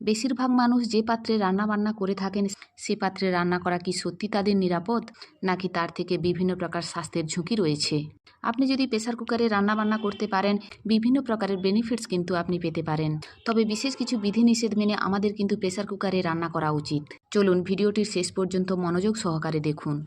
বেশিরভাগ মানুষ যে পাত্রে রান্না বান্না করে থাকেন, সে পাত্রে রান্না করা কি সত্যি তাদের নিরাপদ, নাকি তার থেকে বিভিন্ন প্রকার স্বাস্থ্যের ঝুঁকি রয়েছে? আপনি যদি প্রেসার কুকারে রান্না বান্না করতে পারেন, বিভিন্ন প্রকারের বেনিফিটস কিন্তু আপনি পেতে পারেন। তবে বিশেষ কিছু বিধিনিষেধ মেনে আমাদের কিন্তু প্রেসার কুকারে রান্না করা উচিত। চলুন ভিডিওটির শেষ পর্যন্ত মনোযোগ সহকারে দেখুন।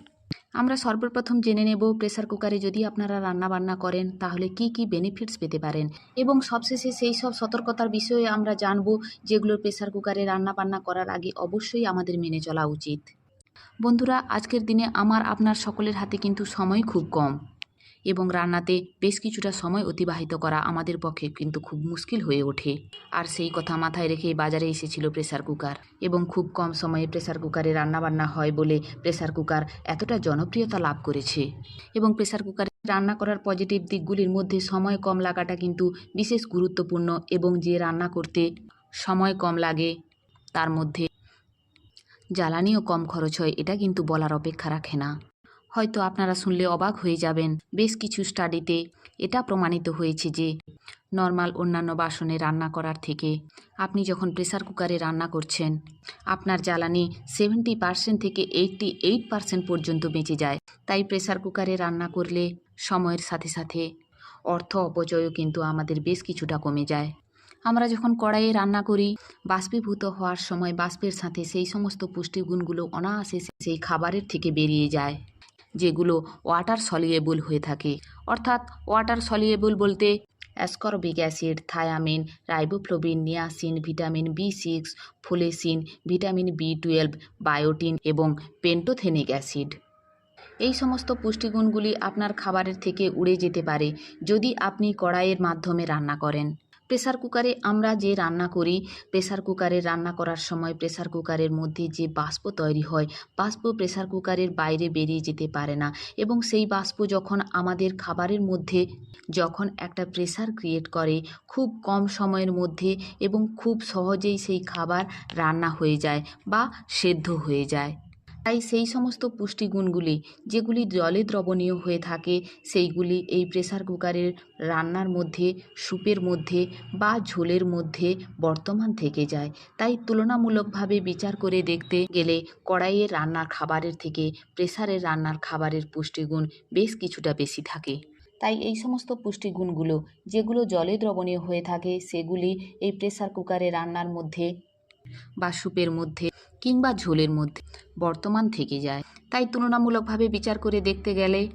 আমরা সর্বপ্রথম জেনে নেব প্রেসার কুকারে যদি আপনারা রান্না বান্না করেন, তাহলে কি কি বেনিফিটস পেতে পারেন। এবং সবশেষে সেই সব সতর্কতার বিষয়ে আমরা জানব যেগুলো প্রেসার কুকারে রান্না বান্না করার আগে অবশ্যই আমাদের মেনে চলা উচিত। বন্ধুরা, আজকের দিনে আমার, আপনার সকলের হাতে কিন্তু সময় খুব কম। এবং রান্নাতে বেশ কিছুটা সময় অতিবাহিত করা আমাদের পক্ষে কিন্তু খুব মুশকিল হয়ে ওঠে। আর সেই কথা মাথায় রেখেই বাজারে এসেছিল প্রেসার কুকার এবং খুব কম সময়ে প্রেসার কুকারে রান্নাবান্না হয় বলে প্রেসার কুকার এতটা জনপ্রিয়তা লাভ করেছে। এবং প্রেসার কুকারে রান্না করার পজিটিভ দিকগুলির মধ্যে সময় কম লাগাটা কিন্তু বিশেষ গুরুত্বপূর্ণ এবং যে রান্না করতে সময় কম লাগে, তার মধ্যে জ্বালানিও কম খরচ হয়, এটা কিন্তু বলার অপেক্ষা রাখে না। হয়তো আপনারা শুনলে অবাক হয়ে যাবেন, বেশ কিছু স্টাডিতে এটা প্রমাণিত হয়েছে যে নর্মাল অন্যান্য বাসনে রান্না করার থেকে আপনি যখন প্রেসার কুকারে রান্না করছেন, আপনার জ্বালানি সেভেন্টি পার্সেন্ট থেকে এইটটি এইট পার্সেন্ট পর্যন্ত বেঁচে যায়। তাই প্রেসার কুকারে রান্না করলে সময়ের সাথে সাথে অর্থ অপচয়ও কিন্তু আমাদের বেশ কিছুটা কমে যায়। আমরা যখন কড়াইয়ে রান্না করি, বাষ্পীভূত হওয়ার সময় বাষ্পের সাথে সেই সমস্ত পুষ্টিগুণগুলো অনায়াসে সেই খাবারের থেকে বেরিয়ে যায়। যেগুলো ওয়াটার সলিউয়েবল হয়ে থাকে। অর্থাৎ ওয়াটার সলিয়েবল বলতে ascorbic acid thiamine riboflavin niacin vitamin B six folacin vitamin B twelve biotin এবং পেন্টোথেনিক অ্যাসিড এই সমস্ত পুষ্টিগুণগুলি আপনার খাবারের থেকে উড়ে যেতে পারে যদি আপনি কড়াইয়ের মাধ্যমে রান্না করেন। প্রেসার কুকারে আমরা যে রান্না করি, প্রেসার কুকারে রান্না করার সময় প্রেসার কুকারের মধ্যে যে বাষ্প তৈরি হয়, বাষ্প প্রেসার কুকারের বাইরে বেরিয়ে যেতে পারে না এবং সেই বাষ্প যখন আমাদের খাবারের মধ্যে যখন একটা প্রেসার ক্রিয়েট করে, খুব কম সময়ের মধ্যে এবং খুব সহজেই সেই খাবার রান্না হয়ে যায় বা সেদ্ধ হয়ে যায়। তাই সেই সমস্ত পুষ্টিগুণগুলি যেগুলি জলে দ্রবণীয় হয়ে থাকে, সেইগুলি এই প্রেসার কুকারের রান্নার মধ্যে, স্যুপের মধ্যে বা ঝোলের মধ্যে বর্তমান থেকে যায়। তাই তুলনামূলকভাবে বিচার করে দেখতে গেলে কড়াইয়ের রান্নার খাবারের থেকে প্রেসারের রান্নার খাবারের পুষ্টিগুণ বেশ কিছুটা বেশি থাকে। তাই এই সমস্ত পুষ্টিগুণগুলো যেগুলো জলে দ্রবণীয় হয়ে থাকে, সেগুলি এই প্রেসার কুকারে রান্নার মধ্যে বা স্যুপের মধ্যে কিংবা ঝোলের মধ্যে বর্তমান থেকে যায়। তাই তুলনামূলকভাবে বিচার করে দেখতে গেলে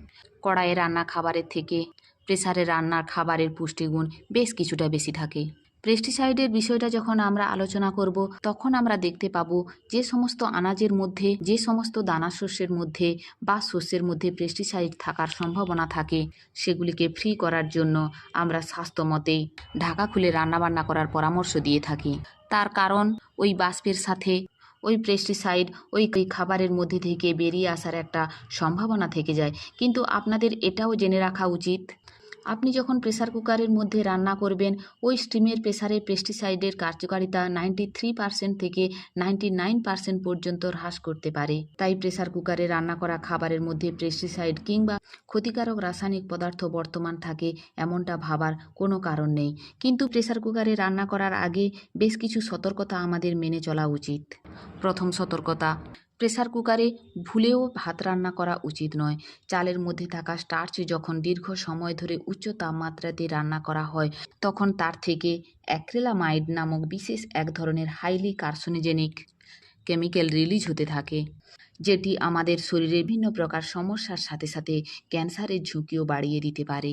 কড়াইয়ে রান্না খাবারের থেকে প্রেসারে রান্নার খাবারের পুষ্টিগুণ বেশ কিছুটা বেশি থাকে। পেস্টিসাইডের বিষয়টা যখন আমরা আলোচনা করব, তখন আমরা দেখতে পাবো যে সমস্ত আনাজের মধ্যে, যে সমস্ত দানা শস্যের মধ্যে বা শস্যের মধ্যে পেস্টিসাইড থাকার সম্ভাবনা থাকে, সেগুলিকে ফ্রি করার জন্য আমরা স্বাস্থ্যমতে ঢাকা খুলে রান্নাবান্না করার পরামর্শ দিয়ে থাকি। তার কারণ, ওই বাষ্পের সাথে ওই পেস্টিসাইড ওই খাবারের মধ্যে থেকে বেরিয়ে আসার একটা সম্ভাবনা থেকে যায়। কিন্তু আপনাদের এটাও জেনে রাখা উচিত। আপনি যখন প্রেসার কুকারের মধ্যে রান্না করবেন, ওই স্টিমের প্রেসারে পেস্টিসাইডের কার্যকারিতা নাইনটি থ্রি পার্সেন্ট থেকে নাইনটি নাইন পার্সেন্ট পর্যন্ত হ্রাস করতে পারে। তাই প্রেসার কুকারে রান্না করা খাবারের মধ্যে পেস্টিসাইড কিংবা ক্ষতিকারক রাসায়নিক পদার্থ বর্তমান থাকে এমনটা ভাবার কোনো কারণ নেই। কিন্তু প্রেসার কুকারে রান্না করার আগে বেশ কিছু সতর্কতা আমাদের মেনে চলা উচিত। প্রথম সতর্কতা প্রেসার কুকারে ভুলেও ভাত রান্না করা উচিত নয়। চালের মধ্যে থাকা স্টার্চ যখন দীর্ঘ সময় ধরে উচ্চ তাপমাত্রাতে রান্না করা হয়, তখন তার থেকে অ্যাক্রেলামাইড নামক বিশেষ এক ধরনের হাইলি কার্সোনিজেনিক কেমিক্যাল রিলিজ হতে থাকে, যেটি আমাদের শরীরে বিভিন্ন প্রকার সমস্যার সাথে সাথে ক্যান্সারের ঝুঁকিও বাড়িয়ে দিতে পারে।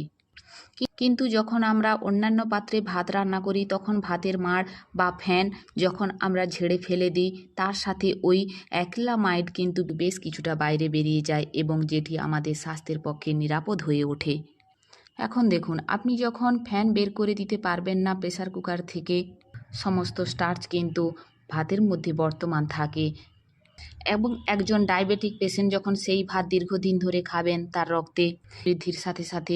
কিন্তু যখন আমরা অন্যান্য পাত্রে ভাত রান্না করি, তখন ভাতের মাড় বা ফ্যান যখন আমরা ঝেড়ে ফেলে দিই, তার সাথে ওই অ্যাক্রিলামাইড কিন্তু বেশ কিছুটা বাইরে বেরিয়ে যায় এবং যেটি আমাদের স্বাস্থ্যের পক্ষে নিরাপদ হয়ে ওঠে। এখন দেখুন, আপনি যখন ফ্যান বের করে দিতে পারবেন না প্রেসার কুকার থেকে, সমস্ত স্টার্চ কিন্তু ভাতের মধ্যে বর্তমান থাকে। এবং একজন ডায়াবেটিক পেশেন্ট যখন সেই ভাত দীর্ঘদিন ধরে খাবেন, তার রক্তে বৃদ্ধির সাথে সাথে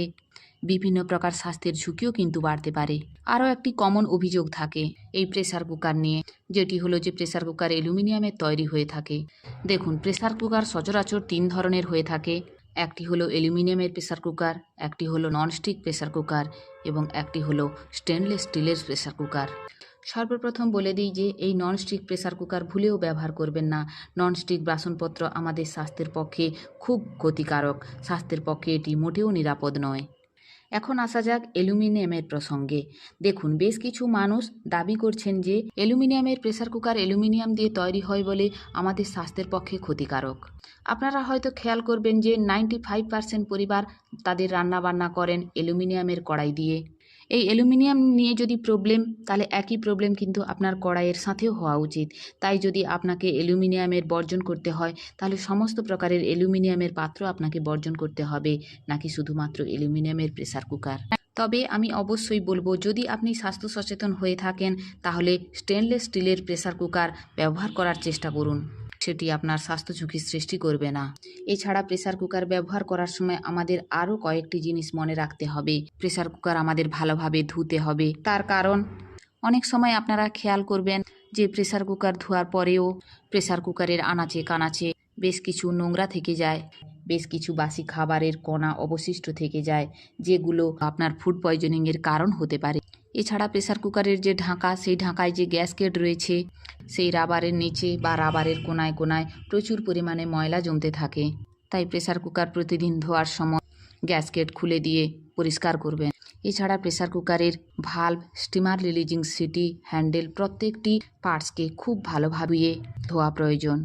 বিভিন্ন প্রকার স্বাস্থ্যের ঝুঁকিও কিন্তু বাড়তে পারে। আরও একটি কমন অভিযোগ থাকে এই প্রেসার কুকার নিয়ে, যেটি হলো যে প্রেসার কুকার অ্যালুমিনিয়ামের তৈরি হয়ে থাকে। দেখুন, প্রেসার কুকার সচরাচর তিন ধরনের হয়ে থাকে। একটি হলো অ্যালুমিনিয়ামের প্রেসার কুকার, একটি হলো ননস্টিক প্রেসার কুকার এবং একটি হলো স্টেনলেস স্টিলের প্রেসার কুকার। সর্বপ্রথম বলে দিই যে এই ননস্টিক প্রেসার কুকার ভুলেও ব্যবহার করবেন না। ননস্টিক বাসনপত্র আমাদের স্বাস্থ্যের পক্ষে খুব ক্ষতিকারক। স্বাস্থ্যের পক্ষে এটি মোটেও নিরাপদ নয়। এখন আসা যাক অ্যালুমিনিয়ামের প্রসঙ্গে। দেখুন, বেশ কিছু মানুষ দাবি করছেন যে অ্যালুমিনিয়ামের প্রেসার কুকার অ্যালুমিনিয়াম দিয়ে তৈরি হয় বলে আমাদের স্বাস্থ্যের পক্ষে ক্ষতিকারক। আপনারা হয়তো খেয়াল করবেন যে নাইনটি ফাইভ পার্সেন্ট পরিবার তাদের রান্নাবান্না করেন অ্যালুমিনিয়ামের কড়াই দিয়ে। এই অ্যালুমিনিয়াম নিয়ে যদি প্রবলেম তাহলে একই প্রবলেম কিন্তু আপনার কড়াইয়ের সাথেও হওয়া উচিত। তাই যদি আপনাকে অ্যালুমিনিয়ামের বর্জন করতে হয়, তাহলে সমস্ত প্রকারের অ্যালুমিনিয়ামের পাত্র আপনাকে বর্জন করতে হবে, নাকি শুধুমাত্র অ্যালুমিনিয়ামের প্রেসার কুকার তবে আমি অবশ্যই বলব, যদি আপনি স্বাস্থ্য সচেতন হয়ে থাকেন, তাহলে স্টেনলেস স্টিলের প্রেসার কুকার ব্যবহার করার চেষ্টা করুন। সেটি আপনার স্বাস্থ্য ঝুঁকির সৃষ্টি করবে না। এছাড়া প্রেসার কুকার ব্যবহার করার সময় আমাদের আরও কয়েকটি জিনিস মনে রাখতে হবে। প্রেসার কুকার আমাদের ভালোভাবে ধুতে হবে। তার কারণ, অনেক সময় আপনারা খেয়াল করবেন যে প্রেসার কুকার ধোয়ার পরেও প্রেসার কুকারের আনাচে কানাচে বেশ কিছু নোংরা থেকে যায়, বেশ কিছু বাসি খাবারের কণা অবশিষ্ট থেকে যায়, যেগুলো আপনার ফুড পয়জনিংয়ের কারণ হতে পারে। এছাড়া প্রেসার কুকারের যে ঢাকা, সেই ঢাকায় যে গ্যাসকেট রয়েছে, সেই রাবারের নিচে বা রাবারের কোনায় কোনায় প্রচুর পরিমাণে ময়লা জমতে থাকে। তাই প্রেসার কুকার প্রতিদিন ধোয়ার সময় গ্যাসকেট খুলে দিয়ে পরিষ্কার করবেন। এছাড়া প্রেসার কুকারের ভাল্ব, স্টিমার রিলিজিং সিটি হ্যান্ডেল প্রত্যেকটি পার্টসকে খুব ভালোভাবে ধোয়া প্রয়োজন।